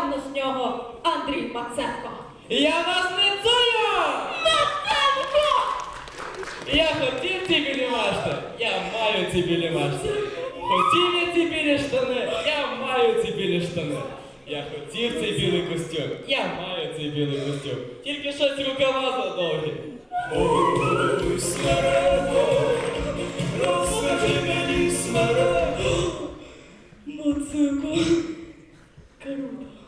з нього Андрій Маценко. Я вас не чую! Маценко! Я хотів ці білі машти, я маю ці білі машти. Хотів я ці білі штани, я маю ці білі штани. Я хотів цей білий костюм, я маю цей білий костюм. Тільки щось рукава задовгі. Ой, смарагдо, мені смарагдо. Мацеко. Круто.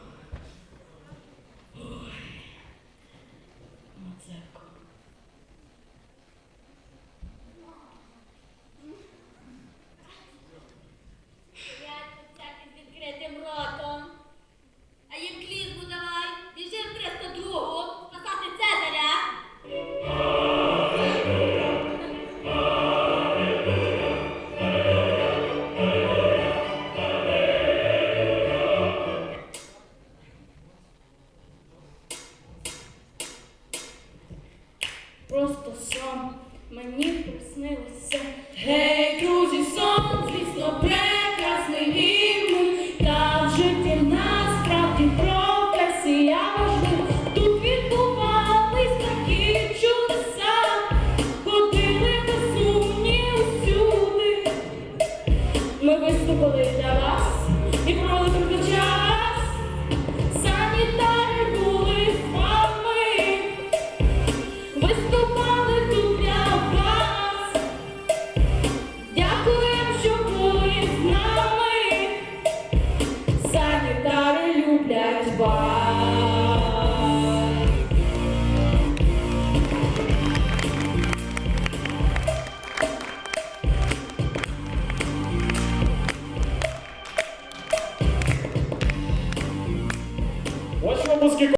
Просто сон мені приснилося. Гей, друзі, сон, звісно, прекрасний гімн. Та в житті насправді професія важлива. Тут відбувались такі чудеса. Ходили безумні усюди. Ми виступили для вас і провели круто час. Санітари були з вами. Виступали Музики